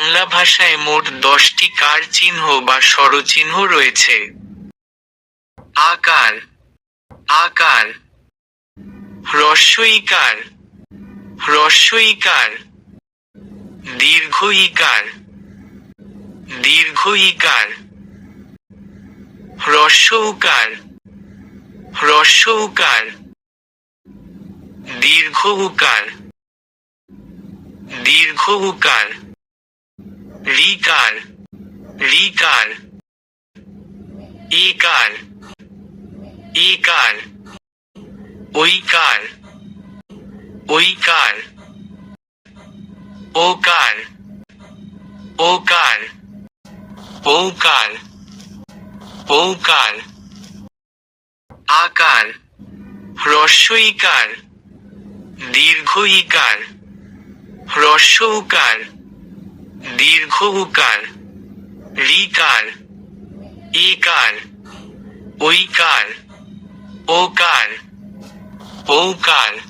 বাংলা ভাষায় মোট দশটি কার চিহ্ন বা স্বরচিহ্ন রয়েছে? আকার আকার। হ্রস্বইকার হ্রস্বইকার। দীর্ঘ ইকার দীর্ঘ ইকার হ্রস্ব উকার হ্রস্ব উকার দীর্ঘ উকার দীর্ঘ উকার রিকার রিকার, একার একার, ঐকার ঐকার, ওকার ওকার ঔকার ঔকার আকার, হ্রস্বইকার দীর্ঘ ইকার হ্রস্ব উকার দীর্ঘ উকার রিকার ইকার ঐকার ওকার ঔকার।